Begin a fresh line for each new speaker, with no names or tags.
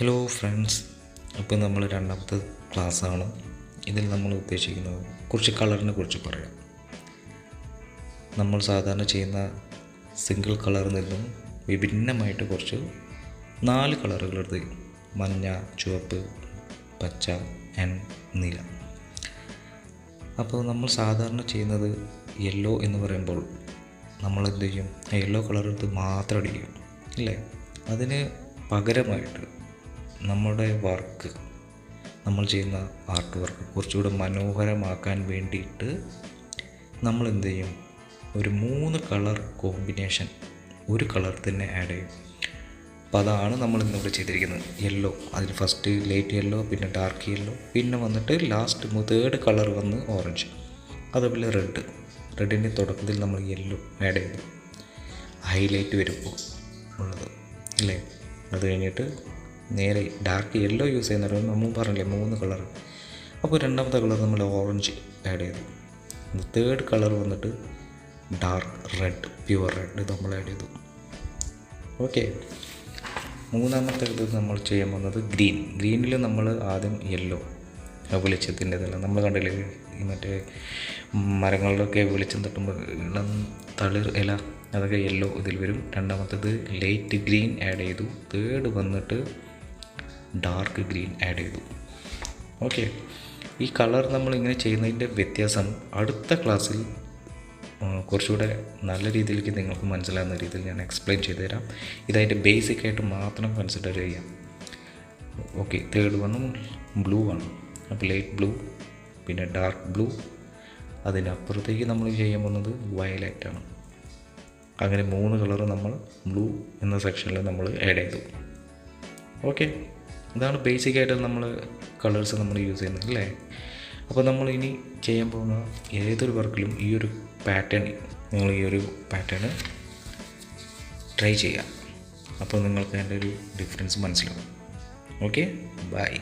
Hello friends അപ്പോൾ നമ്മൾ രണ്ടാമത്തെ ക്ലാസ്സാണ്. ഇതിൽ നമ്മൾ ഉദ്ദേശിക്കുന്നത് കുറച്ച് കളറിനെ കുറിച്ച് പറയാം. നമ്മൾ സാധാരണ ചെയ്യുന്ന സിംഗിൾ കളറിൽ നിന്നും വിഭിന്നമായിട്ട് കുറച്ച് നാല് കളറുകൾ എടുത്ത് മഞ്ഞ ചുവപ്പ് പച്ച ആൻഡ് നീല. അപ്പോൾ നമ്മൾ സാധാരണ ചെയ്യുന്നത് യെല്ലോ എന്ന് പറയുമ്പോൾ നമ്മൾ എന്ത് ചെയ്യും? യെല്ലോ കളർ എടുത്ത് മാത്രം അടിക്കും. അല്ലേ അതിന് പകരമായിട്ട് നമ്മുടെ വർക്ക് നമ്മൾ ചെയ്യുന്ന ആർട്ട് വർക്ക് കുറച്ചുകൂടെ മനോഹരമാക്കാൻ വേണ്ടിയിട്ട് നമ്മൾ എന്ത് ചെയ്യും? ഒരു മൂന്ന് കളർ കോമ്പിനേഷൻ ഒരു കളർ തന്നെ ആഡ് ചെയ്യും. അപ്പോൾ അതാണ് നമ്മൾ ഇന്നിവിടെ ചെയ്തിരിക്കുന്നത്. യെല്ലോ അതിൽ ഫസ്റ്റ് ലൈറ്റ് യെല്ലോ പിന്നെ ഡാർക്ക് യെല്ലോ പിന്നെ വന്നിട്ട് ലാസ്റ്റ് തേർഡ് കളർ വന്ന് ഓറഞ്ച് അതേപോലെ റെഡ് റെഡിന്റെ തുടക്കത്തിൽ നമ്മൾ യെല്ലോ ആഡ് ചെയ്തു. ഹൈലൈറ്റ് വരുമ്പോൾ ഉള്ളത്. അല്ലേ അത് കഴിഞ്ഞിട്ട് നേരെ ഡാർക്ക് യെല്ലോ യൂസ് ചെയ്യുന്നവരും നമ്മൾ പറഞ്ഞില്ലേ മൂന്ന് കളർ അപ്പോൾ രണ്ടാമത്തെ കളർ നമ്മൾ ഓറഞ്ച് ആഡ് ചെയ്തു. തേർഡ് കളർ വന്നിട്ട് ഡാർക്ക് റെഡ് പ്യുവർ റെഡ് നമ്മൾ ആഡ് ചെയ്തു. ഓക്കെ മൂന്നാമത്തെ ഇത് നമ്മൾ ചെയ്യാൻ പോകുന്നത് ഗ്രീൻ ഗ്രീനിൽ നമ്മൾ ആദ്യം യെല്ലോ വെളിച്ചത്തിന്റെതല്ല നമ്മൾ കണ്ടില്ലേ മറ്റേ മരങ്ങളിലൊക്കെ വെളിച്ചം തട്ടുമ്പോൾ തളിർ ഇല അതൊക്കെ യെല്ലോ ഇതിൽ വരും. രണ്ടാമത്തേത് ലൈറ്റ് ഗ്രീൻ ആഡ് ചെയ്തു. തേർഡ് വന്നിട്ട് ഡാർക്ക് ഗ്രീൻ ആഡ് ചെയ്തു. ഓക്കെ ഈ കളർ നമ്മൾ ഇങ്ങനെ ചെയ്യുന്നതിന്റെ വ്യത്യാസം അടുത്ത ക്ലാസ്സിൽ കുറച്ചുകൂടെ നല്ല രീതിയിലേക്ക് നിങ്ങൾക്ക് മനസ്സിലാകുന്ന രീതിയിൽ ഞാൻ എക്സ്പ്ലെയിൻ ചെയ്തു തരാം. ഇതതിന്റെ ബേസിക് ആയിട്ട് മാത്രം കൺസിഡർ ചെയ്യാം. ഓക്കെ തേർഡ് വണ്ണും ബ്ലൂ ആണ്. അപ്പോൾ ലൈറ്റ് ബ്ലൂ പിന്നെ ഡാർക്ക് ബ്ലൂ അതിനപ്പുറത്തേക്ക് നമ്മൾ ചെയ്യാൻ പോകുന്നത് വയലറ്റ് ആണ്. അങ്ങനെ മൂന്ന് കളർ നമ്മൾ ബ്ലൂ എന്ന സെക്ഷനിൽ നമ്മൾ ആഡ് ചെയ്തു. ഓക്കെ ഇതാണ് ബേസിക് ആയിട്ട് നമ്മൾ കളേഴ്സ് നമ്മൾ യൂസ് ചെയ്യുന്നത് അല്ലേ? അപ്പോൾ നമ്മൾ ഇനി ചെയ്യാൻ പോകുന്ന ഏതൊരു വർക്കിലും ഈ ഒരു പാറ്റേൺ നിങ്ങൾ ഈ ഒരു പാറ്റേൺ ട്രൈ ചെയ്യുക. അപ്പോൾ നിങ്ങൾക്ക് അതിന്റെ ഒരു ഡിഫറൻസ് മനസ്സിലാവും. Okay bye